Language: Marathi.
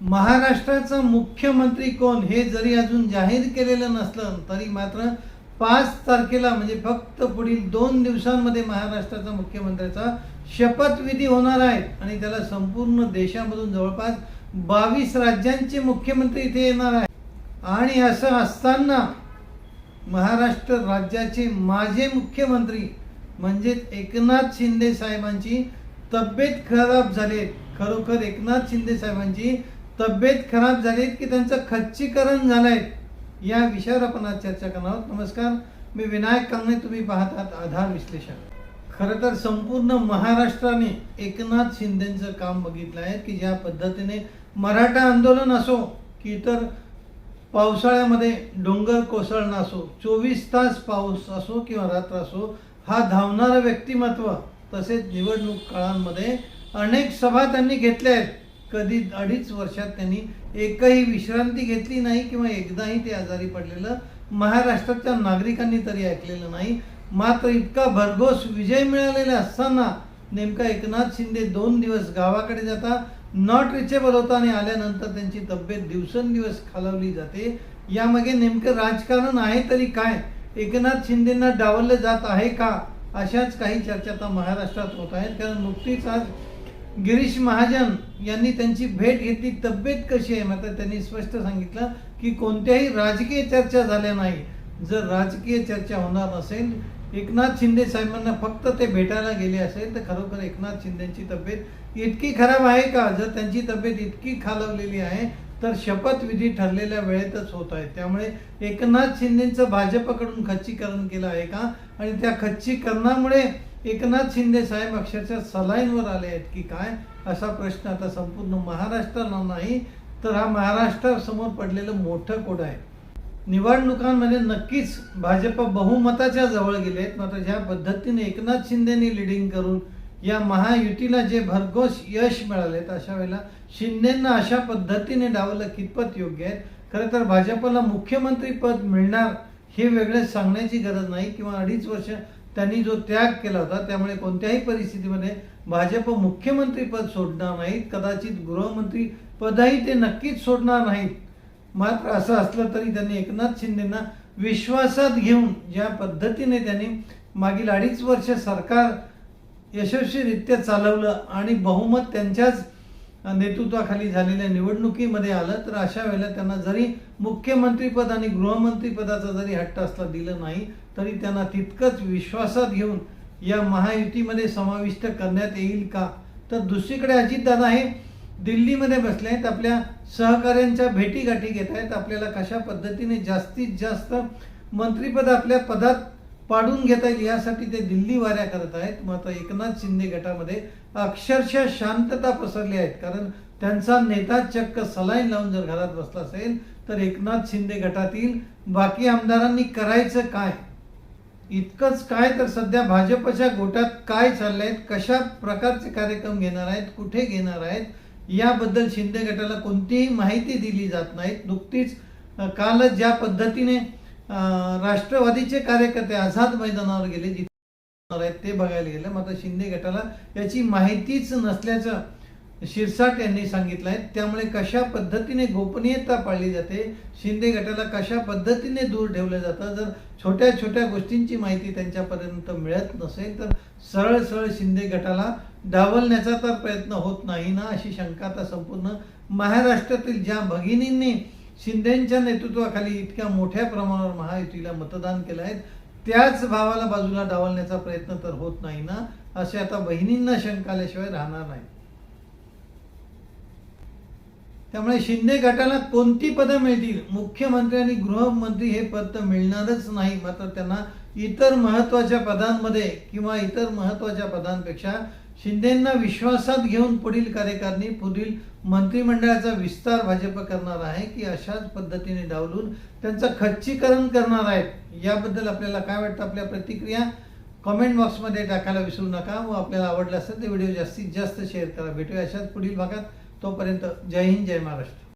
महाराष्ट्राचा मुख्यमंत्री कोण हे जरी अजून जाहीर केलेलं नसलं तरी मात्र पाच तारखेला म्हणजे फक्त पुढील दोन दिवसांमध्ये महाराष्ट्राचा मुख्यमंत्र्याचा शपथविधी होणार आहे. आणि त्याला संपूर्ण देशामधून जवळपास बावीस राज्यांचे मुख्यमंत्री इथे येणार आहे आणि असं असताना महाराष्ट्र राज्याचे माझे मुख्यमंत्री म्हणजेच एकनाथ शिंदे साहेबांची तब्येत खराब झाली. खरोखर एकनाथ शिंदे साहेबांची तब्येत खराब झाली की त्यांचं खच्चीकरण झालंय या विषयावर आपण आज चर्चा करणार आहोत. नमस्कार मी विनायक कांगणे तुम्ही पाहतात आधार विश्लेषण खरं तर संपूर्ण महाराष्ट्राने एकनाथ शिंदेचं काम बघितलं आहे की ज्या पद्धतीने मराठा आंदोलन असो की इतर पावसाळ्यामध्ये डोंगर कोसळणं असो चोवीस तास पाऊस असो किंवा रात्र असो हा धावणारं व्यक्तिमत्व तसेच निवडणूक काळांमध्ये अनेक सभा त्यांनी घेतल्या आहेत. कधी अडीच वर्षात त्यांनी एकही विश्रांती घेतली नाही किंवा एकदाही ते आजारी पडलेलं महाराष्ट्राच्या नागरिकांनी तरी ऐकलेलं नाही. मात्र इतका भरघोस विजय मिळालेला असताना नेमका एकनाथ शिंदे दोन दिवस गावाकडे जाता नॉट रिचेबल होता आणि आल्यानंतर त्यांची तब्येत दिवसेंदिवस खालवली जाते. यामागे नेमकं राजकारण आहे तरी काय? एकनाथ शिंदेंना डावललं जात आहे का? अशाच काही चर्चा आता महाराष्ट्रात होत आहेत. कारण नुकतीच आज गिरीश महाजन यांनी त्यांची भेट घेतली. तब्येत कशी आहे? मात्र त्यांनी स्पष्ट सांगितलं की कोणत्याही राजकीय चर्चा झाल्या नाही. जर राजकीय चर्चा होणार नसेल एकनाथ शिंदे साहेबांना फक्त ते भेटायला गेले असेल तर खरोखर एकनाथ शिंदेची तब्येत इतकी खराब आहे का? जर त्यांची तब्येत इतकी खालवलेली आहे तर शपथविधी ठरलेल्या वेळेतच होत आहे. त्यामुळे एकनाथ शिंदेचं भाजपकडून खच्चीकरण केलं आहे का? आणि त्या खच्चीकरणामुळे एकनाथ शिंदे साहेब अक्षरशः सलाईनवर आले आहेत की काय? असा प्रश्न आता संपूर्ण महाराष्ट्राला नाही तर हा महाराष्ट्रासमोर पडलेलं मोठं कोड आहे. निवडणुकांमध्ये नक्कीच भाजप बहुमताच्या जवळ गेले आहेत मात्र ज्या पद्धतीने एकनाथ शिंदेनी लिडिंग करून या महायुतीला जे भरघोस यश मिळाले अशा वेळेला शिंदेंना अशा पद्धतीने डावलं कितपत योग्य आहे? खरं तर भाजपला मुख्यमंत्री पद मिळणार हे वेगळं सांगण्याची गरज नाही किंवा अडीच वर्ष त्यांनी जो त्याग केला होता त्यामुळे कोणत्याही परिस्थितीमध्ये भाजप मुख्यमंत्री पद सोडणार नाहीत कदाचित गृहमंत्री पदही ते नक्कीच सोडणार नाहीत. मात्र असं असलं तरी त्यांनी एकनाथ शिंदेना विश्वासात घेऊन ज्या पद्धतीने त्यांनी मागील अडीच वर्ष सरकार यशस्वीरित्या चालवलं आणि बहुमत त्यांच्याच नेतृत्वाखाली झालेल्या निवडणुकीमध्ये आलं तर अशा वेळेला त्यांना जरी मुख्यमंत्रीपद आणि गृहमंत्रीपदाचा जरी हट्ट असला दिलं नाही तरी त्यांना तितकंच विश्वासात घेऊन या महायुतीमध्ये समाविष्ट करण्यात येईल का? तर दुसरीकडे अजितदादा हे दिल्लीमध्ये बसले आहेत आपल्या सहकाऱ्यांच्या भेटीगाठी घेत आहेत आपल्याला कशा पद्धतीने जास्तीत जास्त मंत्रीपद आपल्या पदात पाडून घेता येईल यासाठी ते दिल्ली वाऱ्या करत आहेत. मात्र एकनाथ शिंदे गटामध्ये अक्षरशः शांतता पसरली आहेत कारण त्यांचा नेता चक्क सलाईन लावून जर घरात बसला असेल तर एकनाथ शिंदे गटातील बाकी आमदारांनी करायचं काय? इतकंच काय? तर सध्या भाजपच्या गोटात काय चालले आहेत कशा प्रकारचे कार्यक्रम घेणार आहेत? कुठे घेणार आहेत? याबद्दल शिंदे गटाला कोणतीही माहिती दिली जात नाहीत नुकतीच कालच ज्या पद्धतीने राष्ट्रवादीचे कार्यकर्ते आझाद मैदानावर गेले जिथे आहेत ते बघायला गेलं. मात्र शिंदे गटाला याची माहितीच नसल्याचं शिरसाट यांनी सांगितलं आहे त्यामुळे कशा पद्धतीने गोपनीयता पाळली जाते शिंदे गटाला कशा पद्धतीने दूर ठेवलं जातं जर छोट्या छोट्या गोष्टींची माहिती त्यांच्यापर्यंत मिळत नसेल तर सरळ सरळ शिंदे गटाला डावलण्याचा तर प्रयत्न होत नाही ना अशी शंका आता संपूर्ण महाराष्ट्रातील ज्या भगिनींनी शिंदेच्या नेतृत्वाखाली इतक्या मोठ्या प्रमाणावर महायुतीला मतदान केलं आहे. त्याच भावाला बाजूला डावलण्याचा प्रयत्न तर होत नाही ना? असे आता बहिणींना शंका आल्याशिवाय राहणार नाही. त्यामुळे शिंदे गटाला कोणती पदं मिळतील? मुख्यमंत्री आणि गृहमंत्री हे पद तर मिळणारच नाही. मात्र त्यांना इतर महत्त्वाच्या पदांमध्ये किंवा इतर महत्त्वाच्या पदांपेक्षा शिंदेंना विश्वासात घेऊन पुढील कार्यकारिणी पुढील मंत्रिमंडळाचा विस्तार भाजप करणार आहे की अशाच पद्धतीने डावलून त्यांचं खच्चीकरण करणार आहेत? याबद्दल आपल्याला काय वाटतं? आपल्या प्रतिक्रिया कमेंट बॉक्समध्ये टाकायला विसरू नका. व आपल्याला आवडलं असेल तर व्हिडिओ जास्तीत जास्त शेअर करा. भेटूया अशाच पुढील भागात. तोपर्यंत जय हिंद जय महाराष्ट्र.